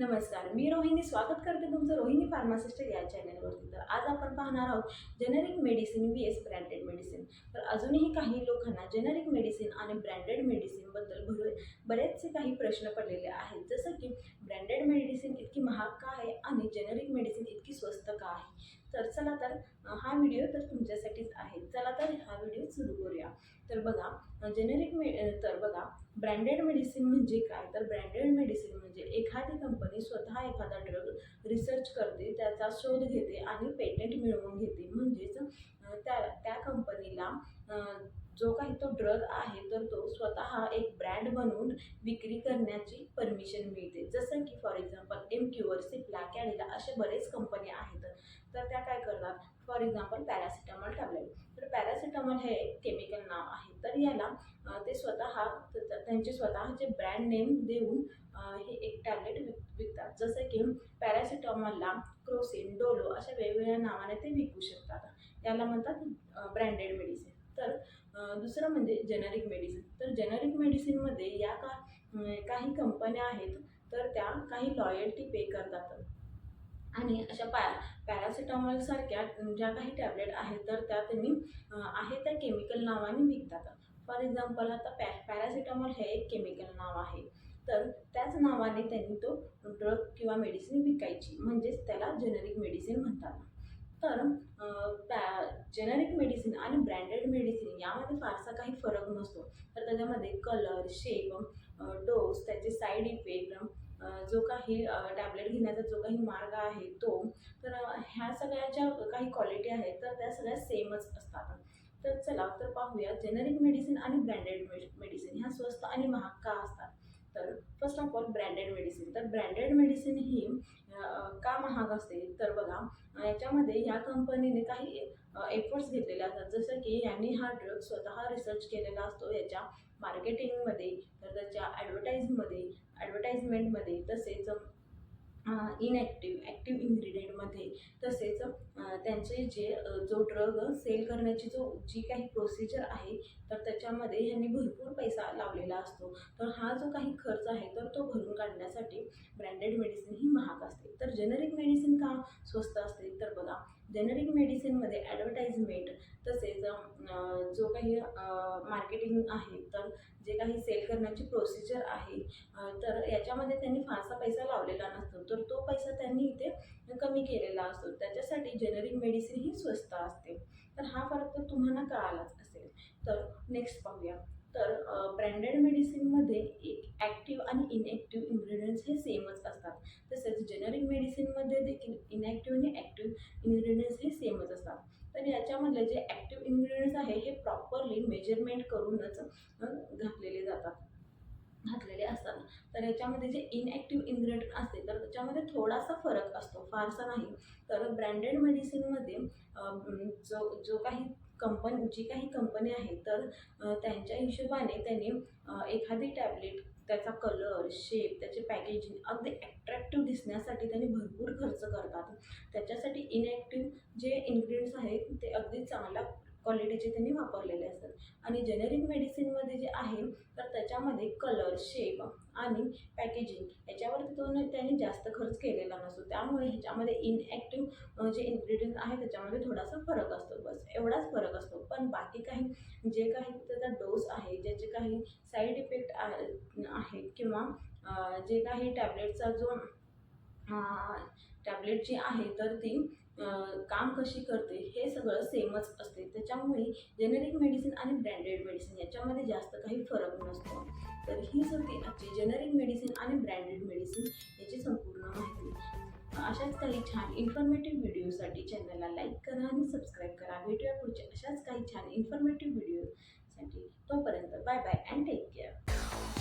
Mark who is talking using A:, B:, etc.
A: नमस्कार. मी रोहिणी स्वागत करते तुमचं रोहिणी फार्मासिस्ट या चॅनलवरती तर आज आपण पाहणार आहोत generic medicine V S branded medicine तर अजूनही काही लोकांना जेनेरिक मेडिसिन आणि ब्रँडेड मेडिसिनबद्दल भर बरेचसे काही प्रश्न पडलेले आहेत. जसं की ब्रँडेड मेडिसिन इतकी महाग का आहे आणि जेनेरिक मेडिसिन इतकी स्वस्त का आहे? तर चला तर हा व्हिडिओ तर तुमच्यासाठीच आहे. चला तर हा व्हिडिओ सुरू करूया. तर बघा जेनेरिक मे तर बघा ब्रँडेड मेडिसिन म्हणजे काय? तर ब्रँडेड मेडिसिन म्हणजे एखादी कंपनी स्वतः एखादा ड्रग रिसर्च करते त्याचा शोध घेते आणि पेटंट मिळवून घेते. म्हणजेच त्या त्या कंपनीला जो काही तो ड्रग आहे तर तो स्वतः एक ब्रँड बनवून विक्री करण्याची परमिशन मिळते. जसं की for example M cure Cipla Cadila असे बरेच कंपनी आहेत. तर त्या काय करतात? For example paracetamol tablet paracetamol हे एक केमिकल नाव आहे. तर याला ते स्वतः त्यांचे स्वतःचे ब्रँड नेम देऊन हे एक टॅबलेट विक विकतात. जसं की पॅरासिटामॉलला क्रोसिन डोलो अशा वेगवेगळ्या नावाने ते विकू शकतात. याला म्हणतात ब्रँडेड मेडिसिन. तर दुसरं म्हणजे जेनरिक मेडिसिन. तर जेनरिक मेडिसिनमध्ये या का काही कंपन्या आहेत तर त्या काही लॉयल्टी पे करतात. आणि अशा पॅ पॅरासिटामॉलसारख्या ज्या काही टॅबलेट आहेत तर त्या त्यांनी आहे त्या केमिकल नावाने विकतात. फॉर एक्झाम्पल आता पॅ पॅरासिटामॉल हे एक केमिकल नाव आहे. तर त्याच नावाने त्यांनी तो ड्रग किंवा मेडिसिन विकायची. म्हणजेच त्याला जेनरिक मेडिसिन म्हणतात. तर पॅ जेनरिक मेडिसिन आणि ब्रँडेड मेडिसिन यामध्ये फारसा काही फरक नसतो. तर त्याच्यामध्ये कलर शेप डोस त्याचे साईड इफेक्ट जो काही टॅबलेट घेण्याचा जो काही मार्ग आहे तो तर ह्या सगळ्या ज्या काही क्वालिटी आहेत तर त्या सगळ्या सेमच असतात. तर चला तर पाहूया. जेनरिक मेडिसिन आणि ब्रँडेड मेडिसिन ह्या स्वस्त आणि महाग का असतात. तर first of all branded medicine. तर ब्रँडेड मेडिसिन ही का महाग असते? तर बघा याच्यामध्ये या कंपनीने काही एफर्ट्स घेतलेले असतात. जसं की यांनी हा ड्रग स्वतः रिसर्च केलेला असतो याच्या मार्केटिंगमध्ये तर त्याच्या ॲडव्हर्टाईजमध्ये ॲडव्हर्टाईजमेंटमध्ये तसेच इनॲक्टिव्ह ॲक्टिव्ह इन्ग्रेडियंटमध्ये तसेच त्यांचे जे जो ड्रग सेल करण्याची जो जी काही प्रोसिजर आहे तर त्याच्यामध्ये ह्यांनी भरपूर पैसा लावलेला असतो. तर हा जो काही खर्च आहे तर तो भरून काढण्यासाठी ब्रँडेड मेडिसिन ही महाग असते. तर जेनरिक मेडिसिन का स्वस्त असते? तर बघा जेनरिक मेडिसिनमध्ये ॲडव्हर्टाइजमेंट तसेच जो काही मार्केटिंग आहे तर जे काही सेल करण्याची प्रोसिजर आहे तर याच्यामध्ये त्यांनी फारसा पैसा लावलेला नसतो. तर तो पैसा त्यांनी इथे कमी केलेला असतो. त्याच्यासाठी जेनरिक मेडिसिन ही स्वस्त असते. तर हा फरक तर तुम्हाला कळालाच असेल. तर नेक्स्ट पाहूया. तर ब्रँडेड मेडिसिनमध्ये एक ॲक्टिव्ह आणि इनॲक्टिव्ह इन्ग्रेडियंट्स हे सेमच असतात. तसेच जेनरिक मेडिसिनमध्ये देखील इनॲक्टिव्ह आणि ॲक्टिव्ह इन्ग्रेडियंट्स हे सेमच असतात तर याच्यामधले जे ॲक्टिव्ह इन्ग्रेडियंट्स आहे हे प्रॉपरली मेजरमेंट करूनच घातलेले जातात. घातलेले असतात. तर याच्यामध्ये जे इनॲक्टिव्ह इन्ग्रेडियंट असते तर त्याच्यामध्ये थोडासा फरक असतो फारसा नाही. तर ब्रँडेड मेडिसिनमध्ये जो जो काही कंपनी जी काही कंपनी आहे तर त्यांच्या हिशोबाने त्यांनी एखादी टॅबलेट त्याचा कलर शेप त्याचे पॅकेजिंग अगदी ॲट्रॅक्टिव्ह दिसण्यासाठी त्यांनी भरपूर खर्च करतात. त्याच्यासाठी इनॅक्टिव्ह जे इन्ग्रेडियंट्स आहेत ते अगदी चांगला क्वालिटीचे त्यांनी वापरलेले असतात. आणि जेनेरिक मेडिसिनमध्ये जे आहे तर त्याच्यामध्ये कलर शेप आणि पॅकेजिंग याच्यावरती तो त्यांनी जास्त खर्च केलेला नसतो. त्यामुळे ह्याच्यामध्ये इनॲक्टिव्ह जे इन्ग्रेडियंट आहे त्याच्यामध्ये थोडासा फरक असतो. बस एवढाच फरक असतो. पण बाकी काही जे काही त्याचा डोस आहे ज्याचे काही साईड इफेक्ट आहेत किंवा जे काही टॅबलेटचा जो टॅबलेट जी आहे तर ती काम कशी करते हे सगळं सेमच असते. त्याच्यामुळे जेनेरिक मेडिसिन आणि ब्रँडेड मेडिसिन याच्यामध्ये जास्त काही फरक नसतो. तर हीच होती आजची जेनेरिक मेडिसिन आणि ब्रँडेड मेडिसिन याची संपूर्ण माहिती. अशाच काही छान इन्फॉर्मेटिव्ह व्हिडिओसाठी चॅनलला लाईक करा आणि सबस्क्राईब करा. भेटूया पुढच्या अशाच काही छान इन्फॉर्मेटिव्ह व्हिडिओसाठी तोपर्यंत bye bye and take care